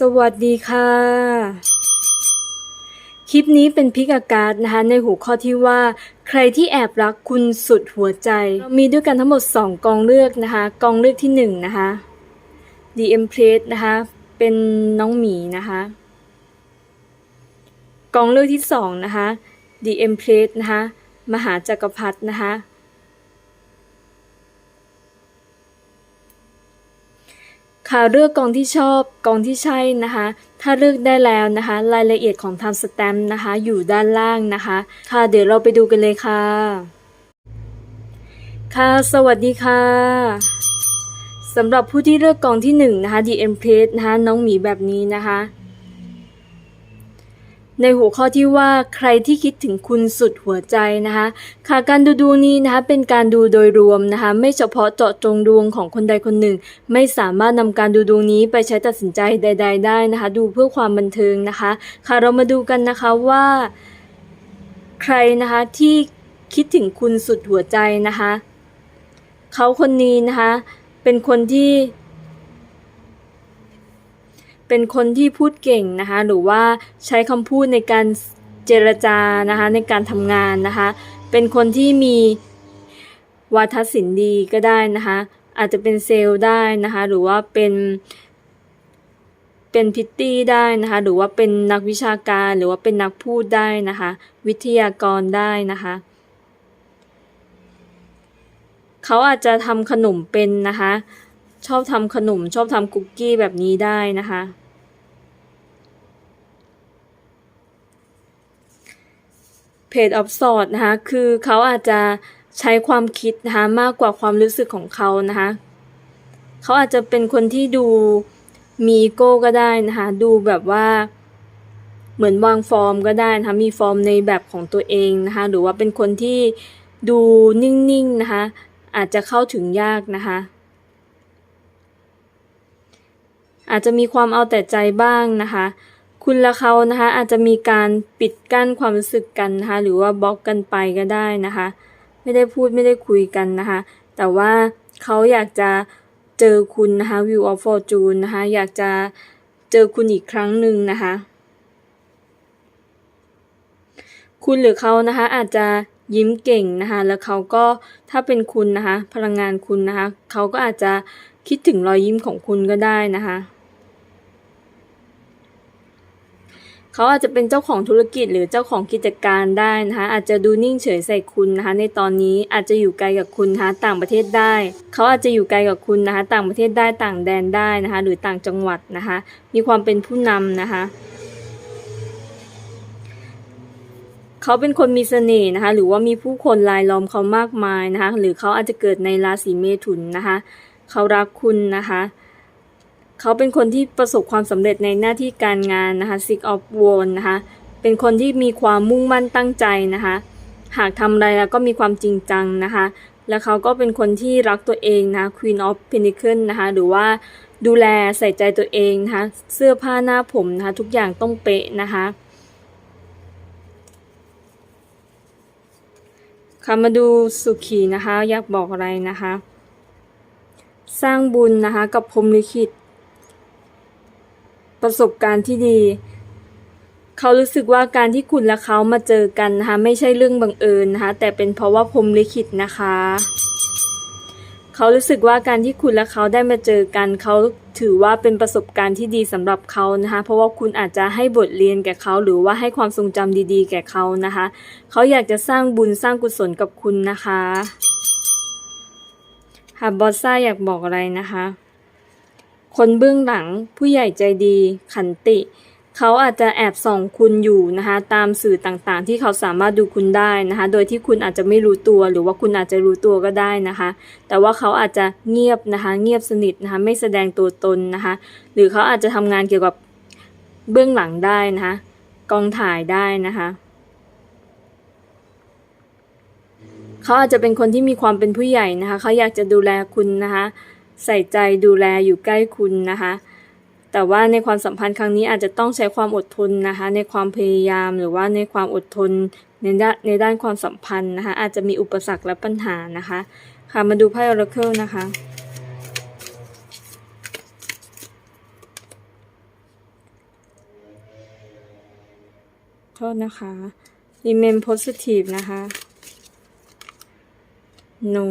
สวัสดีค่ะ คลิปนี้เป็นพิกอากาศนะคะ ในหัวข้อที่ว่า ใครที่แอบรักคุณสุดหัวใจ มีด้วยกันทั้งหมด 2 กองเลือกนะคะ กองเลือกที่ 1 นะคะ The Empress นะคะ เป็นน้องหมีนะคะ กองเลือกที่ 2 นะคะ The Empress นะคะ มหาจักรพรรดินะคะ ค่ะเลือกกองที่ชอบกองที่ใช่นะคะ ถ้าเลือกได้แล้วนะคะ รายละเอียดของทำสแตมป์นะคะ อยู่ด้านล่างนะคะ ค่ะเดี๋ยวเราไปดูกันเลยค่ะ ค่ะ สวัสดีค่ะสำหรับผู้ที่เลือกกองที่หนึ่งนะคะ The Empress นะคะน้องหมีแบบนี้นะคะ ในหัวข้อที่ว่าใครที่คิดถึงคุณสุดหัวใจนะคะค่ะการดูดวงนี้นะคะเป็นการดูโดยรวมนะคะไม่เฉพาะเจาะจงดวงของคนใดคนหนึ่ง ไม่สามารถนำการดูดวงนี้ไปใช้ตัดสินใจใด ๆ ได้นะคะ ดูเพื่อความบันเทิงนะคะ ค่ะเรามาดูกันนะคะว่า ใครนะคะที่คิดถึงคุณสุดหัวใจนะคะ เขาคนนี้นะคะเป็นคนที่ เป็นคนที่พูดเก่งนะคะ หรือว่าใช้คำพูดในการเจรจานะคะในการทำงานนะคะ เป็นคนที่มีวาทศิลป์ดีก็ได้นะคะ อาจจะเป็นเซลล์ได้นะคะ หรือว่าเป็นเป็นพิตตี้ได้นะคะ หรือว่าเป็นนักวิชาการหรือว่าเป็นนักพูดได้นะคะ วิทยากรได้นะคะเขาอาจจะทำขนมเป็นนะคะ ชอบทำขนมชอบทำคุกกี้แบบนี้ได้นะคะ เพจออฟสอดนะคะ คือเขาอาจจะใช้ความคิดนะคะมากกว่าความรู้สึกของเขานะคะเขาอาจจะเป็นคนที่ดูมีโก้ก็ได้นะคะดูแบบว่าเหมือนวางฟอร์มก็ได้นะคะมีฟอร์มในแบบของตัวเองนะคะหรือว่าเป็นคนที่ดูนิ่งๆนะคะอาจจะเข้าถึงยากนะคะ อาจจะมีความเอาแต่ใจบ้างนะคะ คุณและเขานะคะอาจจะมีการปิดกั้นความรู้สึกกันนะคะหรือว่าบล็อกกันไปก็ได้นะคะ ไม่ได้พูดไม่ได้คุยกันนะคะ แต่ว่าเขาอยากจะเจอคุณนะคะ View of Fortune นะคะอยากจะเจอคุณอีกครั้งหนึ่งนะคะ คุณหรือเขานะคะอาจจะยิ้มเก่งนะคะ แล้วเขาก็ถ้าเป็นคุณนะคะ พลังงานคุณนะคะ เขาก็อาจจะคิดถึงรอยยิ้มของคุณก็ได้นะคะ เขาอาจจะเป็นเจ้าของธุรกิจหรือเจ้าของกิจการได้นะคะอาจจะดูนิ่งเฉยใส่คุณนะคะในตอนนี้อาจจะอยู่ไกลกับคุณนะคะต่างประเทศได้ เขาอาจจะอยู่ไกลกับคุณนะคะต่างประเทศได้ต่างแดนได้นะคะหรือต่างจังหวัดนะคะมีความเป็นผู้นำนะคะเขาเป็นคนมีเสน่ห์นะคะ หรือว่ามีผู้คนรายล้อมเขามากมายนะคะ หรือเขาอาจจะเกิดในราศีเมถุนนะคะ เขารักคุณนะคะ เขาเป็นคนที่ประสบความสำเร็จในหน้าที่การงานนะคะ Six of Wands นะคะ เป็นคนที่มีความมุ่งมั่นตั้งใจนะคะ หากทำอะไรแล้วก็มีความจริงจังนะคะ แล้วเขาก็เป็นคนที่รักตัวเองนะ Queen of Pentacles นะคะ หรือว่าดูแลใส่ใจตัวเองนะคะ เสื้อผ้าหน้าผมนะคะ ทุกอย่างต้องเป๊ะนะคะค่ะมาดูสุขีนะคะ อยากบอกอะไรนะคะ สร้างบุญนะคะ กับพรมลิขิต ประสบการณ์ที่ดี เขารู้สึกว่าการที่คุณและเขามาเจอกันนะคะไม่ใช่เรื่องบังเอิญนะคะแต่เป็นเพราะว่าพรหมลิขิตนะคะ เขารู้สึกว่าการที่คุณและเขาได้มาเจอกัน เขาถือว่าเป็นประสบการณ์ที่ดีสำหรับเขานะคะ เพราะว่าคุณอาจจะให้บทเรียนแก่เขา หรือว่าให้ความทรงจำดี ๆ แก่เขานะคะ เขาอยากจะสร้างบุญสร้างกุศลกับคุณนะคะหาบอสซ่าอยากบอกอะไรนะคะ คนเบื้องหลังผู้ใหญ่ใจดีขันติ เขาอาจจะแอบส่องคุณอยู่นะคะตามสื่อต่างๆ ที่เขาสามารถดูคุณได้นะคะโดยที่คุณอาจจะไม่รู้ตัวหรือว่าคุณอาจจะรู้ตัวก็ได้นะคะ แต่ว่าเขาอาจจะเงียบนะคะเงียบสนิทนะคะไม่แสดงตัวตนนะคะหรือเขาอาจจะทำงานเกี่ยวกับเบื้องหลังได้นะคะกองถ่ายได้นะคะเขาอาจจะเป็นคนที่มีความเป็นผู้ใหญ่นะคะเขาอยากจะดูแลคุณนะคะ ใส่ใจดูแลอยู่ใกล้คุณนะคะ แต่ว่าในความสัมพันธ์ครั้งนี้อาจจะต้องใช้ความอดทนนะคะ ในความพยายามหรือว่าในความอดทนในด้านในด้านความสัมพันธ์นะคะ อาจจะมีอุปสรรคและปัญหานะคะ ค่ะมาดูไพ่ออร์เคิลนะคะโทษนะคะ remain positive นะคะ no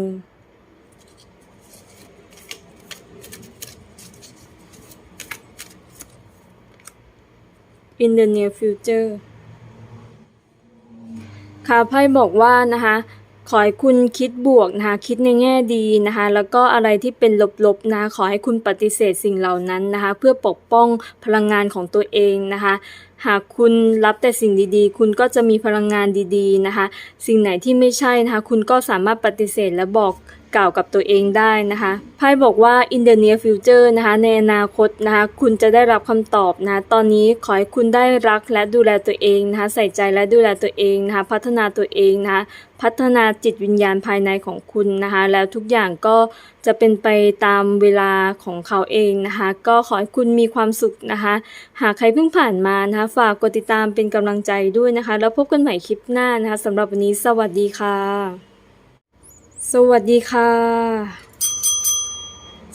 in the near future ค่ะไพ่บอกว่านะคะขอให้คุณคิดบวกนะคะคิดในแง่ดีนะคะแล้วก็อะไรที่เป็นลบๆนะคะขอให้คุณปฏิเสธสิ่งเหล่านั้นนะคะเพื่อปกป้องพลังงานของตัวเองนะคะหากคุณรับแต่สิ่งดีๆ คุณก็จะมีพลังงานดีๆนะคะ สิ่งไหนที่ไม่ใช่นะคะคุณก็สามารถปฏิเสธและบอก กล่าวกับตัวเองได้นะคะไพ่บอกว่า in the near future นะคะในอนาคตนะคะคุณจะได้รับคำตอบนะะตอนนี้ขอให้คุณได้รักและดูแลตัวเองนะคะใส่ใจและดูแลตัวเองนะคะพัฒนาตัวเองนะคะพัฒนาจิตวิญญาณภายในของคุณนะคะ แล้วทุกอย่างก็จะเป็นไปตามเวลาของเขาเองนะคะ ก็ขอให้คุณมีความสุขนะคะ หากใครเพิ่งผ่านมานะคะ ฝากกดติดตามเป็นกำลังใจด้วยนะคะ แล้วพบกันใหม่คลิปหน้านะคะสำหรับวันนี้สวัสดีค่ะ สวัสดีค่ะ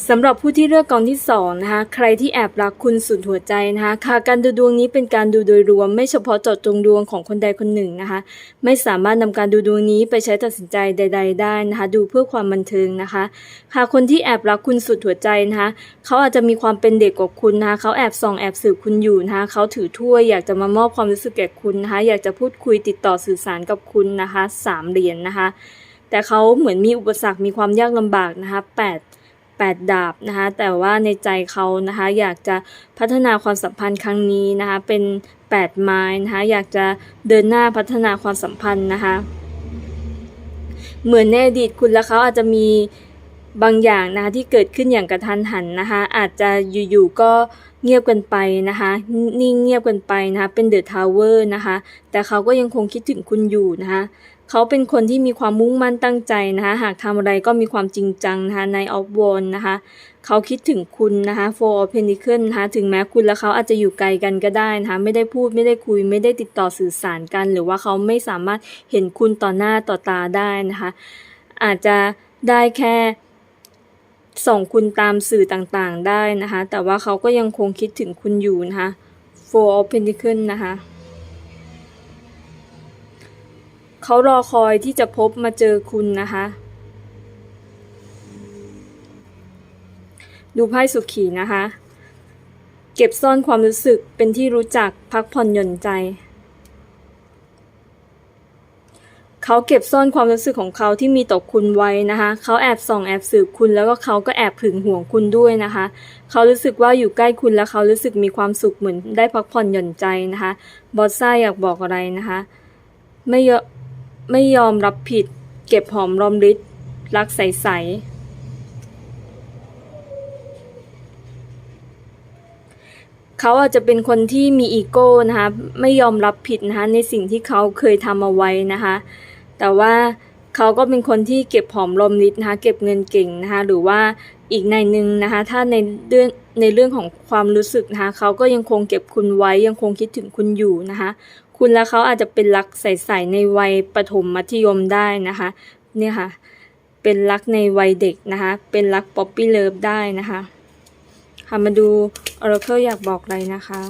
สำหรับผู้ที่เลือกกองที่สองนะคะใครที่แอบรักคุณสุดหัวใจนะคะค่ะการดูดวงนี้เป็นการดูโดยรวม ไม่เฉพาะเจาะจงดวงของคนใดคนหนึ่งนะคะไม่สามารถนำการดูดวงนี้ไปใช้ตัดสินใจใด ๆ ได้นะคะดูเพื่อความบันเทิงนะคะค่ะคนที่แอบรักคุณสุดหัวใจนะคะเขาอาจจะมีความเป็นเด็กกว่าคุณนะคะเขาแอบส่องแอบสืบคุณอยู่นะคะเขาถือถ้วยอยากจะมามอบความรู้สึกแก่คุณนะคะอยากจะพูดคุยติดต่อสื่อสารกับคุณนะคะสามเหรียญนนะคะ แต่เขาเหมือนมีอุปสรรคมีความยากลำบากนะคะแปดแปดดาบนะคะแต่ว่าในใจเขานะคะอยากจะพัฒนาความสัมพันธ์ครั้งนี้นะคะเป็นแปดไม้นะคะอยากจะเดินหน้าพัฒนาความสัมพันธ์นะคะเหมือนในอดีตคุณและเขาอาจจะมีบางอย่างนะคะที่เกิดขึ้นอย่างกระทันหันนะคะอาจจะอยู่ๆก็เงียบกันไปนะคะนิ่งเงียบกันไปนะคะเป็นเดอะทาวเวอร์นะคะแต่เขาก็ยังคงคิดถึงคุณอยู่นะคะ เขาเป็นคนที่มีความมุ่งมั่นตั้งใจนะคะ หากทำอะไรก็มีความจริงจังนะคะในออฟวอนนะคะ เขาคิดถึงคุณนะคะ Four of Pentacles นะคะ ถึงแม้คุณและเขาอาจจะอยู่ไกลกันก็ได้นะคะ ไม่ได้พูดไม่ได้คุย ไม่ได้ติดต่อสื่อสารกัน หรือว่าเขาไม่สามารถเห็นคุณต่อหน้าต่อตาได้นะคะ อาจจะได้แค่ส่งคุณตามสื่อต่างๆได้นะคะ แต่ว่าเขาก็ยังคงคิดถึงคุณอยู่นะคะ Four of Pentacles นะคะ เขารอคอยที่จะพบมาเจอคุณนะคะ ดูไพ่สุขีนะคะ เก็บซ่อนความรู้สึกเป็นที่รู้จักพักผ่อนหย่อนใจเขาเก็บซ่อนความรู้สึกของเขาที่มีต่อคุณไว้นะคะ เขาแอบส่องแอบสืบคุณแล้วก็เขาก็แอบผึ่งห่วงคุณด้วยนะคะ เขารู้สึกว่าอยู่ใกล้คุณแล้วเขารู้สึกมีความสุขเหมือนได้พักผ่อนหย่อนใจนะคะ บอสซ่าอยากบอกอะไรนะคะ ไม่เยอะ ไม่ยอมรับผิด เก็บหอมรอมริดรักใสๆเขาอาจจะเป็นคนที่มีอีโก้นะคะไม่ยอมรับผิดนะคะในสิ่งที่เขาเคยทำเอาไว้นะคะแต่ว่าเขาก็เป็นคนที่เก็บหอมรอมริดนะคะเก็บเงินเก่งนะคะหรือว่าอีกในหนึ่งนะคะถ้าในเรื่องในเรื่องของความรู้สึกนะคะเขาก็ยังคงเก็บคุณไว้ยังคงคิดถึงคุณอยู่นะคะ คุณและเขาอาจจะเป็นรักใสๆในวัยประถมมัธยมได้นะคะเนี่ยค่ะ เป็นรักในวัยเด็กนะคะ เป็นรักป๊อปปี้เลิฟได้นะคะค่ะมาดูออร์เคิลอยากบอกอะไรนะคะ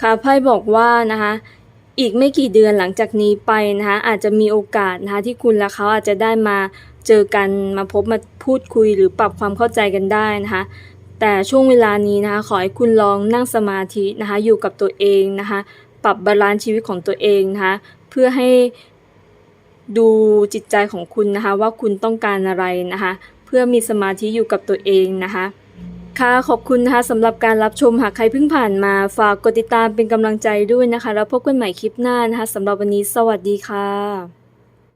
ค่ะไพ่บอกว่านะคะอีกไม่กี่เดือนหลังจากนี้ไปนะคะอาจจะมีโอกาสนะคะที่คุณและเขาอาจจะได้มาเจอกันมาพบมาพูดคุยหรือปรับความเข้าใจกันได้นะคะแต่ช่วงเวลานี้นะคะขอให้คุณลองนั่งสมาธินะคะอยู่กับตัวเองนะคะปรับบาลานซ์ชีวิตของตัวเองนะคะเพื่อให้ดูจิตใจของคุณนะคะว่าคุณต้องการอะไรนะคะเพื่อมีสมาธิอยู่กับตัวเองนะคะ ค่ะขอบคุณนะคะสำหรับการรับชมหากใครเพิ่งผ่านมา ฝากกดติดตามเป็นกำลังใจด้วยนะคะ แล้วพบกันใหม่คลิปหน้านะคะสำหรับวันนี้สวัสดีค่ะ